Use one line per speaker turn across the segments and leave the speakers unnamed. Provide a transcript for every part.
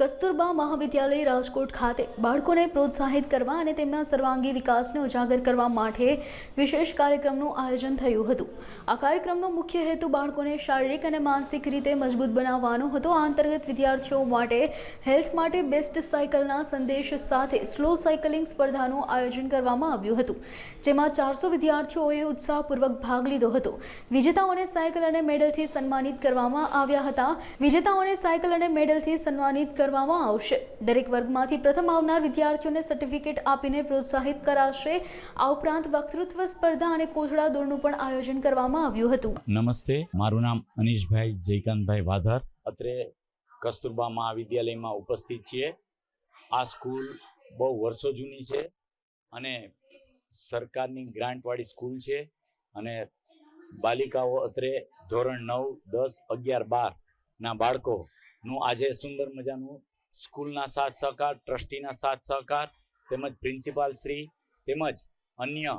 કસ્તુરબા મહાવિદ્યાલય રાજકોટ ખાતે બાળકોને પ્રોત્સાહિત કરવા અને તેમના સર્વાંગી વિકાસને ઉજાગર કરવા માટે વિશેષ કાર્યક્રમનું આયોજન થયું હતું. આ કાર્યક્રમનો મુખ્ય હેતુ બાળકોને શારીરિક અને માનસિક રીતે મજબૂત બનાવવાનો હતો. આ અંતર્ગત વિદ્યાર્થીઓ માટે હેલ્થ માટે બેસ્ટ સાયકલના સંદેશ સાથે સ્લો સાયકલિંગ સ્પર્ધાનું આયોજન કરવામાં આવ્યું હતું, જેમાં ચારસો વિદ્યાર્થીઓએ ઉત્સાહપૂર્વક ભાગ લીધો હતો. વિજેતાઓને સાયકલ અને મેડલથી સન્માનિત કરવામાં આવ્યા હતા. વિજેતાઓને સાયકલ અને મેડલથી સન્માનિત કરવામાં આવશે. દરેક વર્ગમાંથી પ્રથમ આવનાર વિદ્યાર્થીઓને સર્ટિફિકેટ આપીને પ્રોત્સાહિત કરાશે. આ ઉપરાંત વક્તૃત્વ સ્પર્ધા અને કોથળા દોડનું પણ આયોજન કરવામાં આવ્યું હતું.
નમસ્તે, મારું નામ અનીશભાઈ જયકાંતભાઈ વાધર. અત્રે કસ્તુરબા મહાવિદ્યાલયમાં ઉપસ્થિત છીએ. આ સ્કૂલ બહુ વર્ષો જૂની છે અને સરકારની ગ્રાન્ટવાળી સ્કૂલ છે અને બાલિકાઓ અત્રે ધોરણ નવ, દસ, અગિયાર, બાર ના આજે સુંદર મજાનું સ્કૂલના સાથ સહકાર, ટ્રસ્ટીના સાથ સહકાર, તેમજ પ્રિન્સિપાલ શ્રી, તેમજ અન્ય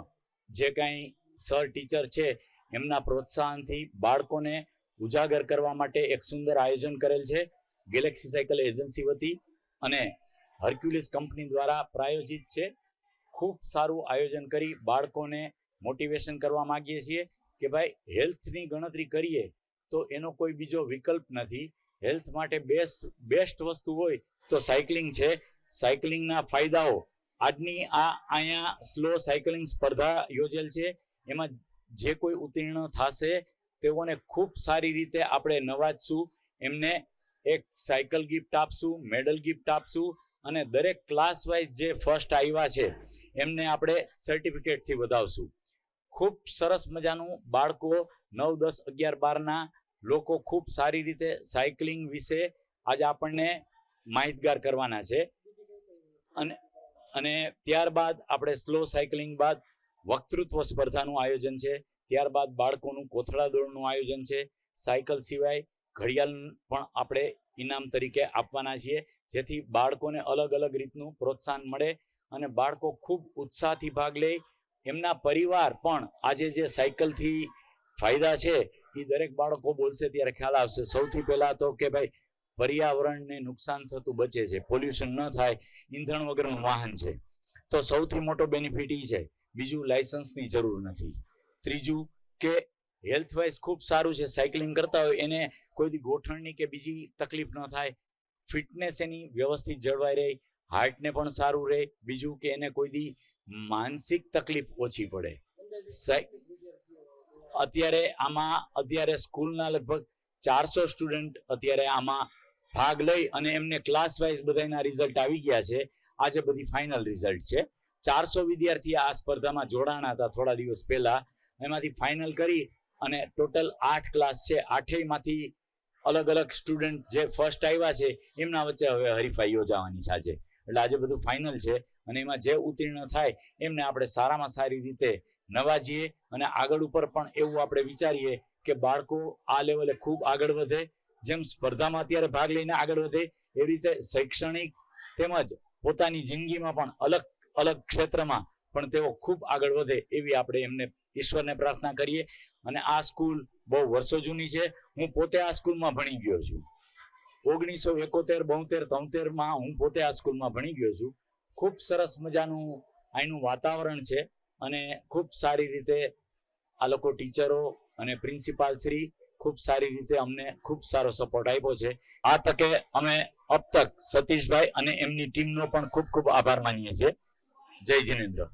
જે કાંઈ સર, ટીચર છે, એમના પ્રોત્સાહનથી બાળકોને ઉજાગર કરવા માટે એક સુંદર આયોજન કરેલ છે. ગેલેક્સી સાયકલ એજન્સી વતી અને હર્ક્યુલિસ કંપની દ્વારા પ્રાયોજિત છે. ખૂબ સારું આયોજન કરી બાળકોને મોટિવેશન કરવા માગીએ છીએ કે ભાઈ હેલ્થની ગણતરી કરીએ તો એનો કોઈ બીજો વિકલ્પ નથી. હેલ્થ માટે બેસ્ટ બેસ્ટ વસ્તુ હોય તો સાયકલિંગ છે. સાયકલિંગના ફાયદાઓ. આજની આ, અહીંયા સ્લો સાયકલિંગ સ્પર્ધા યોજેલ છે. એમાં જે કોઈ ઉત્તીર્ણ થશે તેઓને ખૂબ સારી રીતે આપણે નવાજશું. એમને એક સાયકલ ગિફ્ટ આપશું મેડલ ગિફ્ટ આપશું અને દરેક ક્લાસ વાઇઝ જે ફર્સ્ટ આવ્યા છે, એમને આપણે સર્ટિફિકેટથી વધાવશું. ખૂબ સરસ મજાનું બાળકો નવ, દસ, અગિયાર, બારના લોકો ખૂબ સારી રીતે સાયકલિંગ વિશે આજે આપણને માહિતગાર કરવાના છે. અને અને ત્યારબાદ આપણે સ્લો સાયકલિંગ બાદ વક્તૃત્વ સ્પર્ધાનું આયોજન છે. ત્યારબાદ બાળકોનું કોથળા દોડનું આયોજન છે. સાયકલ સિવાય ઘડિયાળ પણ આપણે ઇનામ તરીકે આપવાના છીએ. જેથી બાળકોને અલગ અલગ રીતનું પ્રોત્સાહન મળે અને બાળકો ખૂબ ઉત્સાહથી ભાગ લે. એમના પરિવાર પણ આજે જે સાયકલથી ફાયદા છે એ દરેક બાળકો બોલશે ત્યારે ખ્યાલ આવશે. સૌથી પહેલા તો કે ભાઈ, પર્યાવરણને નુકસાન થતું બચે છે, પોલ્યુશન ન થાય, ઈંધણ વગરનું વાહન છે. તો સૌથી મોટો બેનિફિટ એ છે, બીજું લાયસન્સની જરૂર નથી. ત્રીજું કે હેલ્થ વાઇઝ ખૂબ સારું છે સાયકલિંગ કરતા હોય, એને કોઈ ગોઠણની કે બીજી તકલીફ ન થાય. ફિટનેસ એની વ્યવસ્થિત જળવાઈ રહે હાર્ટને પણ સારું રહે. બીજું કે એને કોઈ દી માનસિક તકલીફ ઓછી પડે. અત્યારે આમાં, અત્યારે સ્કૂલના લગભગ ચારસો સ્ટુડન્ટ અત્યારે આમાં ભાગ લઈ અને એમને ક્લાસ વાઇઝ બધાના રિઝલ્ટ આવી ગયા છે. આજે બધી ફાઇનલ રિઝલ્ટ છે. ચારસો વિદ્યાર્થી આ સ્પર્ધામાં જોડાણા હતા થોડા દિવસ પહેલા. એમાંથી ફાઇનલ કરી અને ટોટલ આઠ ક્લાસ છે. આઠેયમાંથી અલગ અલગ સ્ટુડન્ટ જે ફર્સ્ટ આવ્યા છે, એમના વચ્ચે હવે હરીફાઈ યોજાવાની છે આજે. એટલે આજે બધું ફાઇનલ છે અને એમાં જે ઉત્તીર્ણ થાય, એમને આપણે સારામાં સારી રીતે નવાજીએ અને આગળ ઉપર પણ એવું આપણે વિચારીએ કે બાળકો આ લેવલે ખૂબ આગળ વધે, જેમ સ્પર્ધામાં અત્યારે ભાગ લઈને આગળ વધે, એ રીતે શૈક્ષણિક તેમજ પોતાની જિંદગીમાં પણ અલગ અલગ ક્ષેત્રમાં પણ તેઓ ખૂબ આગળ વધે એવી આપણે એમને ઈશ્વરને પ્રાર્થના કરીએ. અને આ સ્કૂલ બહુ વર્ષો જૂની છે. હું પોતે આ સ્કૂલમાં ભણી ગયો છું. ઓગણીસો એકોતેર, બોતેર, તોતેરમાં હું પોતે આ સ્કૂલમાં ભણી ગયો છું. ખૂબ સરસ મજાનું અહીંનું વાતાવરણ છે. અને ખૂબ સારી રીતે આ લોકો ટીચરો અને પ્રિન્સિપાલ શ્રી ખૂબ સારી રીતે અમને ખૂબ સારો સપોર્ટ આપ્યો છે. આ તકે અમે અબ તક સતીશભાઈ અને એમની ટીમનો પણ ખૂબ ખૂબ આભાર માનીએ છીએ. જય જિનેન્દ્ર.